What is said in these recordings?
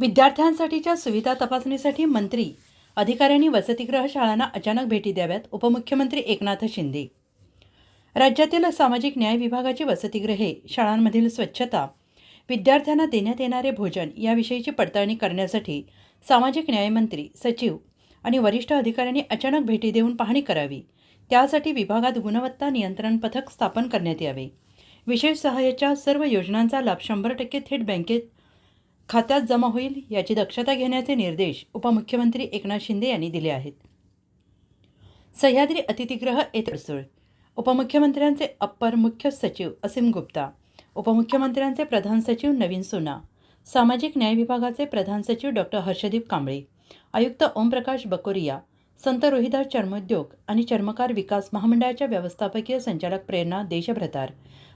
विद्यार्थ्यांसाठीच्या सुविधा तपासणीसाठी मंत्री अधिकाऱ्यांनी वसतिगृह शाळांना अचानक भेटी द्याव्यात उपमुख्यमंत्री एकनाथ शिंदे. राज्यातील सामाजिक न्याय विभागाची वसतिगृहे शाळांमधील स्वच्छता विद्यार्थ्यांना देण्यात येणारे भोजन याविषयीची पडताळणी करण्यासाठी सामाजिक न्यायमंत्री सचिव आणि वरिष्ठ अधिकाऱ्यांनी अचानक भेटी देऊन पाहणी करावी. त्यासाठी विभागात गुणवत्ता नियंत्रण पथक स्थापन करण्यात यावे. विशेष सहाय्याच्या सर्व योजनांचा लाभ शंभर टक्के थेट बँकेत खात्यात जमा होईल याची दक्षता घेण्याचे निर्देश उपमुख्यमंत्री एकनाथ शिंदे यांनी दिले आहेत. सह्याद्री अतिथीगृह येथे अडसूळ उपमुख्यमंत्र्यांचे अप्पर मुख्य सचिव असीम गुप्ता उपमुख्यमंत्र्यांचे प्रधान सचिव नवीन सोना सामाजिक न्याय विभागाचे प्रधान सचिव डॉक्टर हर्षदीप कांबळे आयुक्त ओमप्रकाश बकोरिया संत रोहिदास चर्मोद्योग आणि चर्मकार विकास महामंडळाच्या व्यवस्थापकीय संचालक प्रेरणा देशभ्रतार.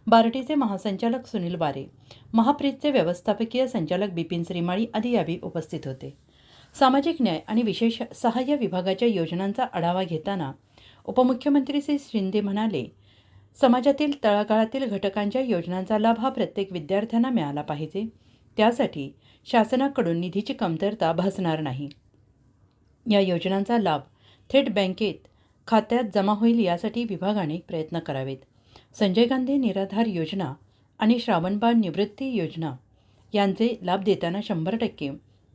बार्टीचे महासंचालक सुनील वारे. महाप्रीतचे व्यवस्थापकीय संचालक बिपिन श्रीमाळी आदी यावेळी उपस्थित होते. सामाजिक न्याय आणि विशेष सहाय्य विभागाच्या योजनांचा आढावा घेताना उपमुख्यमंत्री श्री शिंदे म्हणाले समाजातील तळागाळातील घटकांच्या योजनांचा लाभ हा प्रत्येक विद्यार्थ्यांना मिळाला पाहिजे. त्यासाठी शासनाकडून निधीची कमतरता भासणार नाही. या योजनांचा लाभ थेट बँकेत खात्यात जमा होईल यासाठी विभागाने प्रयत्न करावेत. संजय गांधी निराधार योजना आणि श्रावणबाळ निवृत्ती योजना यांचे लाभ देताना शंभर टक्के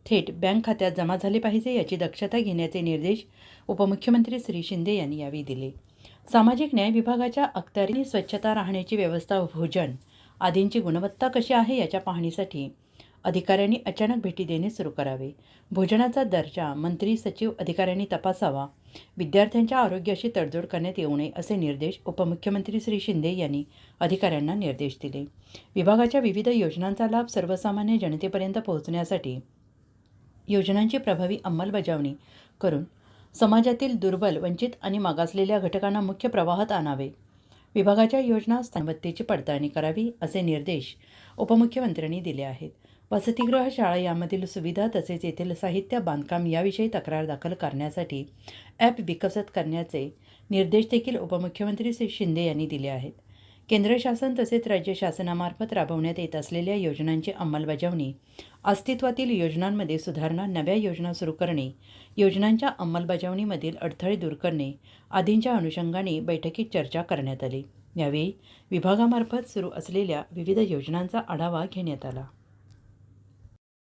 थेट बँक खात्यात जमा झाले पाहिजे याची दक्षता घेण्याचे निर्देश उपमुख्यमंत्री श्री शिंदे यांनी यावेळी दिले. सामाजिक न्याय विभागाच्या अखत्यारीने स्वच्छता राहण्याची व्यवस्था भोजन आदींची गुणवत्ता कशी आहे याच्या पाहणीसाठी अधिकाऱ्यांनी अचानक भेटी देणे सुरू करावे. भोजनाचा दर्जा मंत्री सचिव अधिकाऱ्यांनी तपासावा. विद्यार्थ्यांच्या आरोग्याशी तडजोड करण्यात येऊ नये असे निर्देश उपमुख्यमंत्री श्री शिंदे यांनी अधिकाऱ्यांना निर्देश दिले. विभागाच्या विविध योजनांचा लाभ सर्वसामान्य जनतेपर्यंत पोहोचण्यासाठी योजनांची प्रभावी अंमलबजावणी करून समाजातील दुर्बल वंचित आणि मागासलेल्या घटकांना मुख्य प्रवाहात आणावे. विभागाच्या योजना स्थानवत्तेची पडताळणी करावी असे निर्देश उपमुख्यमंत्र्यांनी दिले आहेत. वसतिगृह शाळा यामधील सुविधा तसेच येथील साहित्य बांधकाम याविषयी तक्रार दाखल करण्यासाठी ॲप विकसित करण्याचे निर्देश देखील उपमुख्यमंत्री श्री शिंदे यांनी दिले आहेत. केंद्र शासन तसेच राज्य शासनामार्फत राबवण्यात येत असलेल्या योजनांची अंमलबजावणी अस्तित्वातील योजनांमध्ये सुधारणा नव्या योजना सुरू करणे योजनांच्या अंमलबजावणीमधील अडथळे दूर करणे आदींच्या अनुषंगाने बैठकीत चर्चा करण्यात आली. यावेळी विभागामार्फत सुरू असलेल्या विविध योजनांचा आढावा घेण्यात आला.